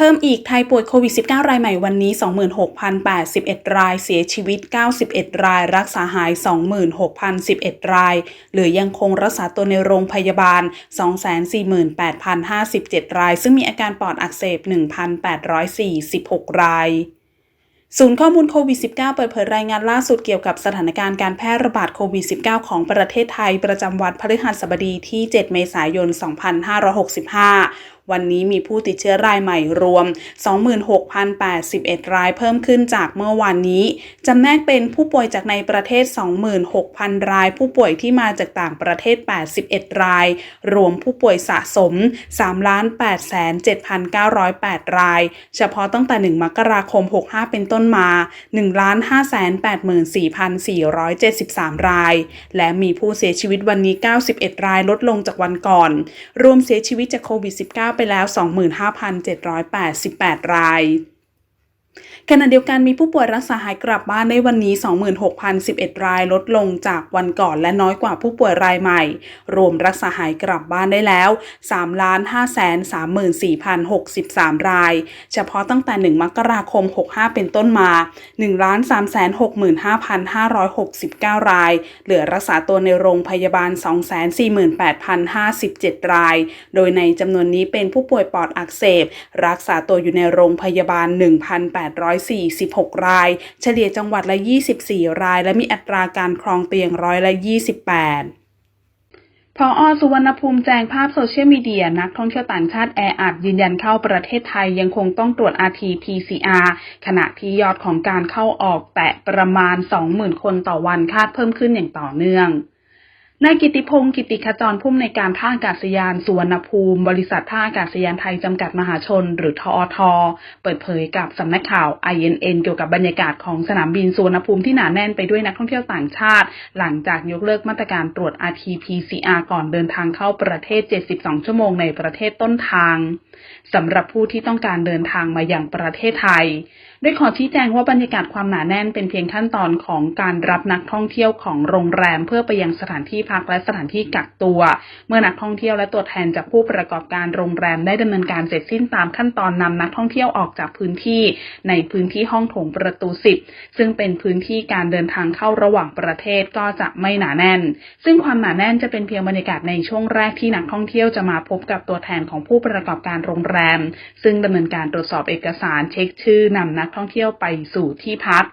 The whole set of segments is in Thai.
เพิ่มอีกไทยป่วยโควิด -19 รายใหม่วันนี้ 26,081 ราย เสียชีวิต 91 ราย รักษาหาย 26,011 ราย เหลือยังคงรักษาตัวในโรงพยาบาล 248,057 ราย ซึ่งมีอาการปอดอักเสบ 1,846 รายศูนย์ข้อมูลโควิด -19 เปิดเผยรายงานล่าสุดเกี่ยวกับสถานการณ์การแพร่ระบาดโควิด -19 ของประเทศไทย ประจำวันพฤหัสบดีที่ 7 เมษายน 2565 วันนี้มีผู้ติดเชื้อรายใหม่รวม 26,081 รายเพิ่มขึ้นจากเมื่อวานนี้ จำแนกเป็นผู้ป่วยจากในประเทศ 26,000 ราย ผู้ป่วยที่มาจากต่างประเทศ 81 ราย รวมผู้ป่วยสะสม 3,807,908 ราย เฉพาะตั้งแต่ 1 มกราคม 65 เป็นต้นมา 1,584,473 ราย และมีผู้เสียชีวิตวันนี้ 91 รายลดลงจากวันก่อน รวมเสียชีวิตจากโควิด -19 ไปแล้ว 25,788 ราย ขณะเดียวกันมีผู้ป่วยรักษาหายกลับบ้านในวันนี้ 26,011 รายลดลงจากวันก่อนและน้อยกว่าผู้ป่วยรายใหม่ รวมรักษาหายกลับบ้านได้แล้ว3,534,063 ราย เฉพาะตั้งแต่ 1 มกราคม 65 เป็นต้นมา1,365,569 ราย เหลือรักษาตัวในโรงพยาบาล 248,057 ราย โดยในจำนวนนี้เป็นผู้ป่วยปอดอักเสบ รักษาตัวอยู่ในโรงพยาบาล 1,800 146 ราย เฉลี่ยจังหวัดละ 24 ราย และมีอัตราการครองเตียงร้อยละ 28พออสุวรรณภูมิแจ้งภาพโซเชียลมีเดียนักท่องเที่ยวต่างชาติแออัดยืนยันเข้าประเทศไทยยังคงต้องตรวจ RT-PCR ขณะที่ยอดของการเข้าออกแตะประมาณ 20,000 คนต่อวันคาดเพิ่มขึ้นอย่างต่อเนื่อง นายกิติพงศ์กิติขจรผู้อำนวยการท่าอากาศยานสุวรรณภูมิ บริษัทท่าอากาศยานไทยจำกัดมหาชน หรือทอท เปิดเผยกับสำนักข่าว INN เกี่ยวกับบรรยากาศของสนามบินสุวรรณภูมิที่หนาแน่นไปด้วยนักท่องเที่ยวต่างชาติ หลังจากยกเลิกมาตรการตรวจ RT-PCR ก่อนเดินทางเข้าประเทศ 72 ชั่วโมงในประเทศต้นทางสำหรับผู้ที่ต้องการเดินทางมาอย่างประเทศไทย โดยขอชี้แจงว่าบรรยากาศความหนาแน่นเป็นเพียงขั้นตอนของการรับนักท่องเที่ยวของโรงแรม เพื่อไปยังสถานที่พักและสถานที่กักตัว เมื่อนักท่องเที่ยวและตัวแทนจากผู้ประกอบการโรงแรมได้ดำเนินการเสร็จสิ้นตามขั้นตอนนำนักท่องเที่ยวออกจากพื้นที่ ในพื้นที่ห้องโถงประตูสิบซึ่งเป็นพื้นที่การเดินทางเข้าระหว่างประเทศก็จะไม่หนาแน่น ซึ่งความหนาแน่นจะเป็นเพียงบรรยากาศในช่วงแรกที่นักท่องเที่ยวจะมาพบกับตัวแทนของผู้ประกอบการโรงแรม ซึ่งดำเนินการตรวจสอบเอกสารเช็คชื่อนำนักท่องเที่ยวไปสู่ที่พัก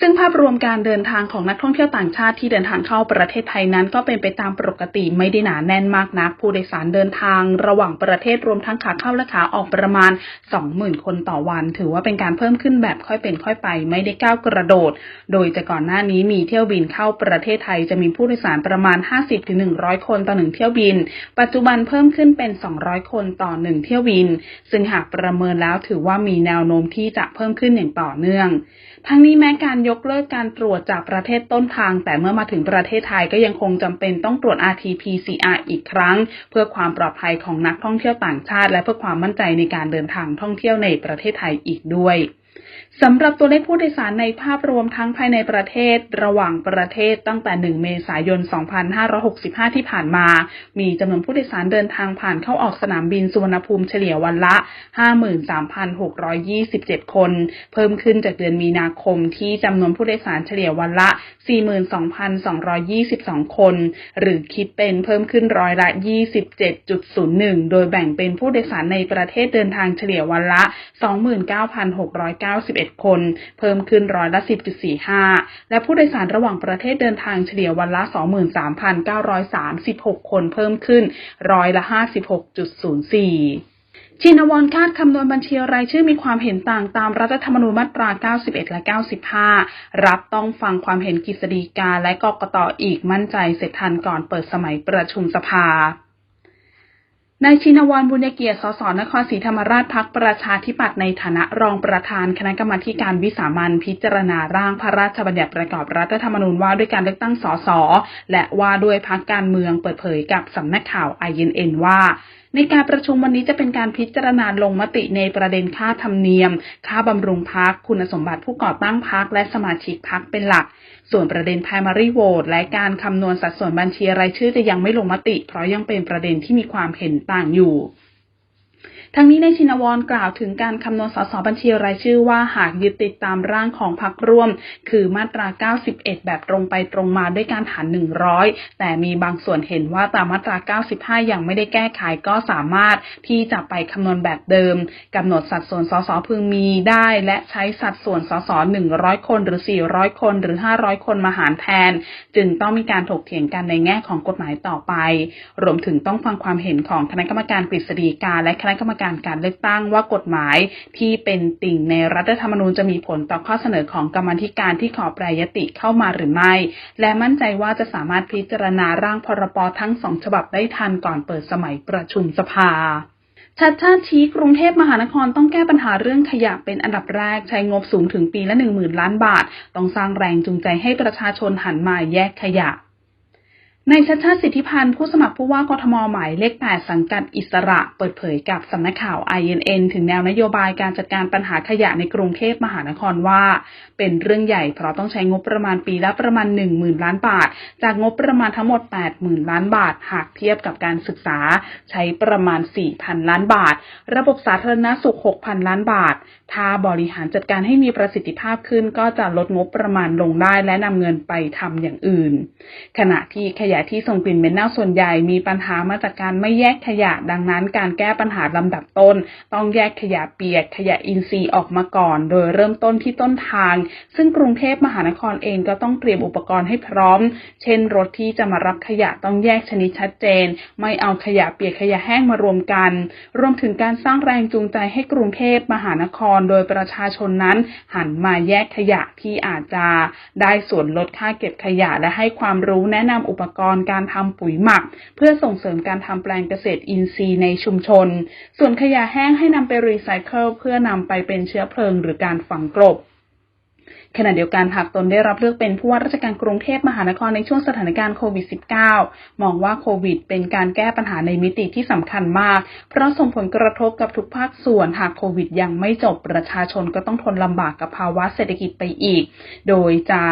ซึ่งภาพรวมการเดินทางของนักท่องเที่ยวต่างชาติที่เดินทางเข้าประเทศไทยนั้น ก็เป็นไปตามปกติไม่ได้หนาแน่นมากนัก ผู้โดยสารเดินทางระหว่างประเทศรวมทั้งขาเข้าและขาออกประมาณ 20,000 คนต่อวัน ถือว่าเป็นการเพิ่มขึ้นแบบค่อยเป็นค่อยไป ไม่ได้ก้าวกระโดด โดยแต่ก่อนหน้านี้มีเที่ยวบินเข้าประเทศไทยจะมีผู้โดยสารประมาณ 50-100 คนต่อหนึ่งเที่ยวบิน ปัจจุบันเพิ่มขึ้นเป็น 200 คนต่อหนึ่งเที่ยวบิน ซึ่งหากประเมินแล้วถือว่ามีแนวโน้มที่จะเพิ่มขึ้นอย่างต่อเนื่อง ทั้งนี้แม้การยกเลิกการตรวจจากประเทศต้นทาง แต่เมื่อมาถึงประเทศไทยก็ยังคงจำเป็นต้องตรวจ RT-PCR อีกครั้ง เพื่อความปลอดภัยของนักท่องเที่ยวต่างชาติ และเพื่อความมั่นใจในการเดินทางท่องเที่ยวในประเทศไทยอีกด้วย สำหรับตัวเลขผู้โดยสารในภาพรวมทั้งภายในประเทศระหว่างประเทศตั้งแต่ 1 เมษายน 2565 ที่ผ่านมา มีจำนวนผู้โดยสารเดินทางผ่านเข้าออกสนามบินสุวรรณภูมิเฉลี่ยวันละ 53,627 คน เพิ่มขึ้นจากเดือนมีนาคมที่จำนวนผู้โดยสารเฉลี่ยวันละ 42,222 คน หรือคิดเป็นเพิ่มขึ้นร้อยละ 27.01 โดยแบ่งเป็นผู้โดยสารในประเทศเดินทางเฉลี่ยวันละ 29,691 11คน เพิ่มขึ้นร้อยละ 10.45 และผู้โดยสารระหว่างประเทศเดินทางเฉลี่ยวันละ 23,936 คนเพิ่มขึ้นร้อยละ 56.04ชินวรคาดคำนวณบัญชีรายชื่อมีความเห็นต่างตามรัฐธรรมนูญมาตรา 91 และ 95 รับต้องฟังความเห็นกฤษฎีกาและกกตออีกมั่นใจเสร็จทันก่อนเปิดสมัยประชุมสภา นายชินวรบุญเกียรติ สส นครศรีธรรมราชพักประชาธิปัตย์ในฐานะรองประธานคณะกรรมาการวิสามันพิจารณาร่างพระราชบัญญัติประกอบรัฐธรรมนูญว่าด้วยการเลือกตั้งสส และว่าด้วยพักการเมืองเปิดเผยกับสำนักข่าวไอเอ็นเอ็นว่า ในการประชุมวันนี้จะเป็นการพิจารณาลงมติในประเด็นค่าธรรมเนียม ค่าบำรุงพักคุณสมบัติผู้ก่อตั้งพักและสมาชิกพักเป็นหลัก ส่วนประเด็น primary vote และการคำนวณสัดส่วนบัญชีรายชื่อจะยังไม่ลงมติ เพราะยังเป็นประเด็นที่มีความเห็นต่างอยู่ ทั้งนี้ในายชินวรกล่าวถึงการคำนวณสสบัญชีรายชื่อว่าหากยึดติดตามร่างของพรรคร่วม คือมาตรา 91 แบบตรงไปตรงมาด้วยการหาร 100 แต่มีบางส่วนเห็นว่าตามมาตรา 95 ยังไม่ได้แก้ไขก็สามารถที่จะไปคำนวณแบบเดิมกำหนดสัดส่วนสสพึงมีได้ และใช้สัดส่วนสส100 คนหรือ 400 คนหรือ 500 คนมาหารแทน จึงต้องมีการถกเถียงกันในแง่ของกฎหมายต่อไป รวมถึงต้องฟังความเห็นของคณะกรรมการกฤษฎีกาและคณะกรรมการการเลือกตั้งว่ากฎหมายที่เป็นติ่งในรัฐธรรมนูญจะมีผลต่อข้อเสนอของกรรมธิการที่ขอแปรยติเข้ามาหรือไม่ และมั่นใจว่าจะสามารถพิจารณาร่างพรบทั้งสองฉบับได้ทันก่อนเปิดสมัยประชุมสภาชัดชาติชี้กรุงเทพมหานครต้องแก้ปัญหาเรื่องขยะเป็นอันดับแรกใช้งบสูงถึงปีละ 1 0,000 ล้านบาท ต้องสร้างแรงจูงใจให้ประชาชนหันมาแยกขยะ ในชัดชาติสิทธิพันธ์ผู้สมัครผู้ว่ากทมหมายเลข 8 สังกัดอิสระเปิดเผยกับสำนักข่าว INN ถึงแนวนโยบายการจัดการปัญหาขยะในกรุงเทพมหานครว่า เป็นเรื่องใหญ่เพราะต้องใช้งบประมาณปีละประมาณ 10,000 ล้านบาท จากงบประมาณทั้งหมด 80,000 ล้านบาท หากเทียบกับการศึกษา ใช้ประมาณ 4,000 ล้านบาท ระบบสาธารณสุข 6,000 ล้านบาท ถ้าบริหารจัดการให้มีประสิทธิภาพขึ้น ก็จะลดงบประมาณลงได้และนำเงินไปทำอย่างอื่น ขณะที่ขยะะที่ส่งกลิ่นเหม็นเน่าส่วนใหญ่มีปัญหามาจากการไม่แยกขยะ ดังนั้นการแก้ปัญหาลำดับต้น ต้องแยกขยะเปียก ขยะอินทรีย์ออกมาก่อน โดยเริ่มต้นที่ต้นทาง ซึ่งกรุงเทพมหานครเองก็ต้องเตรียมอุปกรณ์ให้พร้อม เช่น รถที่จะมารับขยะต้องแยกชนิดชัดเจน ไม่เอาขยะเปียกขยะแห้งมารวมกัน รวมถึงการสร้างแรงจูงใจให้กรุงเทพมหานคร โดยประชาชนนั้นหันมาแยกขยะที่อาจจะได้ส่วนลดค่าเก็บขยะและให้ความรู้แนะนำอุปกรณ์การทำปุ๋ยหมัก เพื่อส่งเสริมการทำแปลงเกษตรอินทรีย์ในชุมชน ส่วนขยะแห้งให้นำไปรีไซเคิลเพื่อนำไปเป็นเชื้อเพลิงหรือการฝังกลบขณะเดียวกันหากตนได้รับเลือกเป็นผู้ว่าราชการกรุงเทพมหานครในช่วงสถานการณ์โควิด -19 มองว่าโควิด เป็นการแก้ปัญหาในมิติที่สำคัญมาก เพราะส่งผลกระทบกับทุกภาคส่วน หากโควิดยังไม่จบประชาชนก็ต้องทนลำบากกับภาวะเศรษฐกิจไปอีก โดยจะ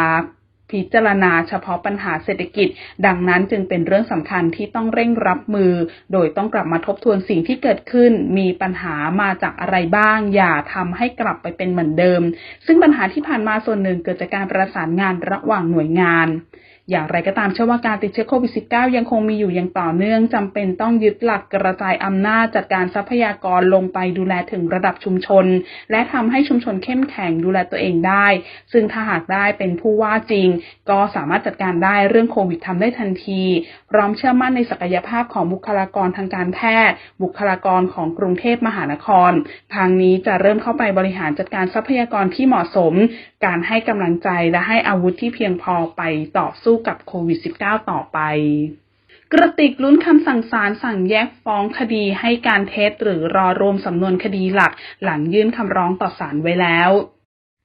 พิจารณาเฉพาะปัญหาเศรษฐกิจ ดังนั้นจึงเป็นเรื่องสำคัญที่ต้องเร่งรับมือ โดยต้องกลับมาทบทวนสิ่งที่เกิดขึ้น มีปัญหามาจากอะไรบ้าง อย่าทำให้กลับไปเป็นเหมือนเดิม ซึ่งปัญหาที่ผ่านมาส่วนหนึ่งเกิดจากการประสานงานระหว่างหน่วยงาน อย่างไรก็ตามเชื่อว่าการติดเชื้อโควิด -19 ยังคงมีอยู่อย่างต่อเนื่องจำเป็นต้องยึดหลักกระจายอำนาจจัดการทรัพยากรลงไปดูแลถึงระดับชุมชน และทำให้ชุมชนเข้มแข็งดูแลตัวเองได้ ซึ่งถ้าหากได้เป็นผู้ว่าจริง ก็สามารถจัดการได้เรื่องโควิดทำได้ทันที พร้อมเชื่อมั่นในศักยภาพของบุคลากรทางการแพทย์ บุคลากรของกรุงเทพมหานคร ทางนี้จะเริ่มเข้าไปบริหารจัดการทรัพยากรที่เหมาะสม การให้กำลังใจและให้อาวุธที่เพียงพอไปต่อสู้กับโควิด -19 ต่อไป กระติกลุ้นคำสั่งศาลสั่งแยกฟ้องคดีให้การเท็จหรือรอรวมสำนวนคดีหลัก หลังยื่นคำร้องต่อศาลไว้แล้ว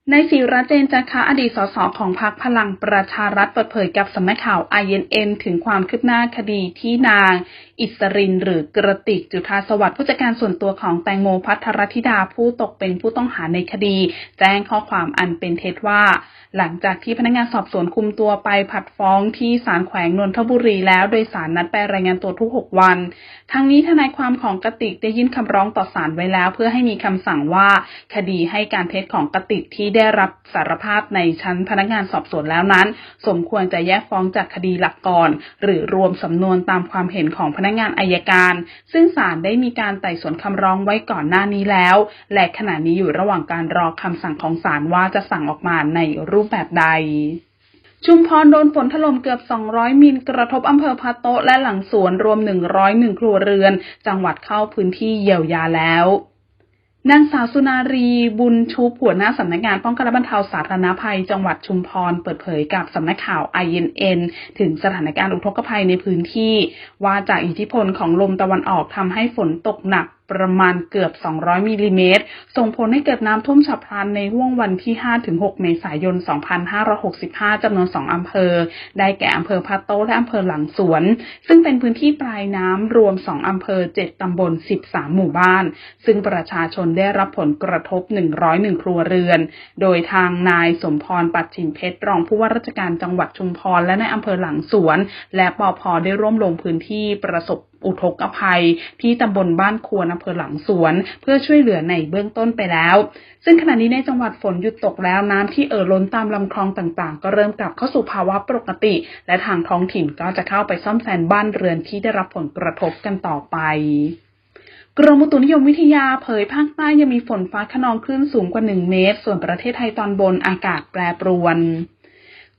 นายศิระเจนจาคะอดีตสสของพรรคพลังประชารัฐเปิดเผยกับสำนักข่าว INN ถึงความคืบหน้าคดีที่นาง อิสรินหรือกระติกจุธาสวัสดิ์ผู้จัดการส่วนตัวของแตงโมพัทรธิดาผู้ตกเป็นผู้ต้องหาในคดี แจ้งข้อความอันเป็นเท็จว่า หลังจากที่พนักงานสอบสวนคุมตัวไปผัดฟ้องที่ศาลแขวงนนทบุรีแล้วโดยสารนัดไปรายงานตัวทุก 6 วัน ทั้งนี้ทนายความของกติกได้ยื่นคำร้องต่อศาลไว้แล้ว เพื่อให้มีคำสั่งว่าคดีให้การเท็จของกติกที่ได้ได้รับสารภาพในชั้นพนักงานสอบสวนแล้วนั้น สมควรจะแยกฟ้องจากคดีหลักก่อน หรือรวมสำนวนตามความเห็นของพนักงานอายการ ซึ่งศาลได้มีการไต่สวนคำร้องไว้ก่อนหน้านี้แล้ว และขณะนี้อยู่ระหว่างการรอคำสั่งของศาลว่าจะสั่งออกมาในรูปแบบใดชุมพรโดนฝนถล่มเกือบ 200 มิลกระทบอำเภอพะโตะและหลังสวนรวม 101 ครัวเรือน จังหวัดเข้าพื้นที่เยียวยาแล้ว นางสาวสุนารีบุญชุบหัวหน้าสำนักงานป้องกันและบรรเทาสาธารณภัย จังหวัดชุมพรเปิดเผยกับสำนักข่าว INN ถึงสถานการณ์อุทกภัยในพื้นที่ ว่าจากอิทธิพลของลมตะวันออกทำให้ฝนตกหนัก ประมาณเกือบ 200 มิลลิเมตร ส่งผลให้เกิดน้ำท่วมฉับพลันในห่วงวันที่ 5-6 เมษายน 2565 จำนวน 2 อำเภอ ได้แก่อำเภอพะโต้และอำเภอหลังสวน ซึ่งเป็นพื้นที่ปลายน้ำรวม 2 อำเภอ 7 ตำบล 13 หมู่บ้าน ซึ่งประชาชนได้รับผลกระทบ 101 ครัวเรือน โดยทางนายสมพร ปัดชินเพชร รองผู้ว่าราชการจังหวัดชุมพร และในอำเภอหลังสวน และปอพได้ร่วมลงพื้นที่ประสบ อุทกภัย ที่ตำบลบ้านควนอำเภอหลังสวน เพื่อช่วยเหลือในเบื้องต้นไปแล้ว ซึ่งขณะนี้ในจังหวัดฝนหยุดตกแล้วน้ำที่เอ่อล้นตามลำคลองต่างๆ ก็เริ่มกลับเข้าสู่ภาวะปกติ และทางท้องถิ่นก็จะเข้าไปซ่อมแซมบ้านเรือนที่ได้รับผลกระทบกันต่อไปกรมอุตุนิยมวิทยาเผยภาคใต้ยังมีฝนฟ้าขนองคลื่นสูงกว่า 1 เมตร ส่วนประเทศไทยตอนบนอากาศแปรปรวน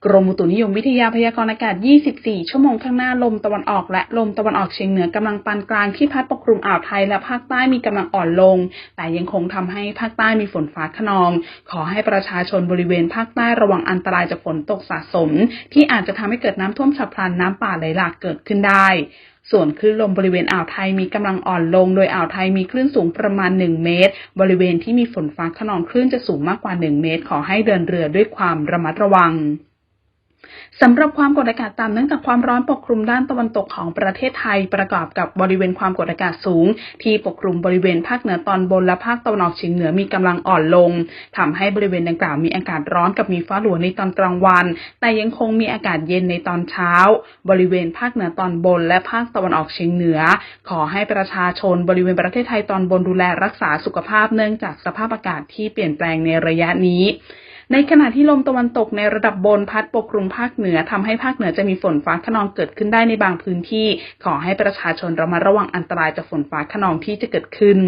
กรมอุตุนิยมวิทยาพยากรณ์อากาศ 24 ชั่วโมงข้างหน้าลมตะวันออกและลมตะวันออกเฉียงเหนือกำลังปานกลางที่พัดปกคลุมอ่าวไทยและภาคใต้มีกำลังอ่อนลง แต่ยังคงทำให้ภาคใต้มีฝนฟ้าขนอง ขอให้ประชาชนบริเวณภาคใต้ระวังอันตรายจากฝนตกสะสม ที่อาจจะทำให้เกิดน้ำท่วมฉับพลันน้ำป่าไหลหลากเกิดขึ้นได้ส่วนคลื่นลมบริเวณอ่าวไทยมีกำลังอ่อนลง โดยอ่าวไทยมีคลื่นสูงประมาณ 1 เมตร บริเวณที่มีฝนฟ้าขนองคลื่นจะสูงมากกว่า 1 เมตร ขอให้เดินเรือด้วยความระมัดระวัง สำหรับความกดอากาศต่ำเนื่องจากความร้อนปกคลุมด้านตะวันตกของประเทศไทย ประกอบกับบริเวณความกดอากาศสูง ที่ปกคลุมบริเวณภาคเหนือตอนบนและภาคตะวันออกเฉียงเหนือมีกำลังอ่อนลงทำให้บริเวณดังกล่าวมีอากาศร้อนกับมีฟ้าหลวในตอนกลางวัน แต่ยังคงมีอากาศเย็นในตอนเช้า บริเวณภาคเหนือตอนบน และภาคตะวันออกเฉียงเหนือ ขอให้ประชาชนบริเวณประเทศไทยตอนบนดูแลรักษาสุขภาพเนื่องจากสภาพอากาศที่เปลี่ยนแปลงในระยะนี้ ในขณะที่ลมตะวันตกในระดับบนพัดปกคลุมภาคเหนือทำให้ภาคเหนือจะมีฝนฟ้าขนองเกิดขึ้นได้ในบางพื้นที่ ขอให้ประชาชนระมัดระวังอันตรายจากฝนฟ้าขนองที่จะเกิดขึ้น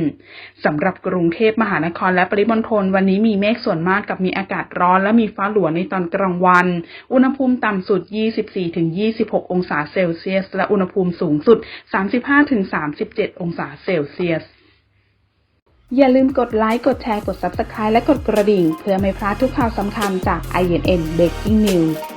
สำหรับกรุงเทพมหานครและปริมณฑลวันนี้มีเมฆส่วนมากกับมีอากาศร้อนและมีฟ้าหลวในตอนกลางวัน อุณหภูมิต่ำสุด 24-26 องศาเซลเซียส และอุณหภูมิสูงสุด 35-37 องศาเซลเซียส อย่าลืมกดไลค์ กดแชร์ กด Subscribe และกดกระดิ่ง เพื่อไม่พลาดทุกข่าวสำคัญจาก INN Breaking News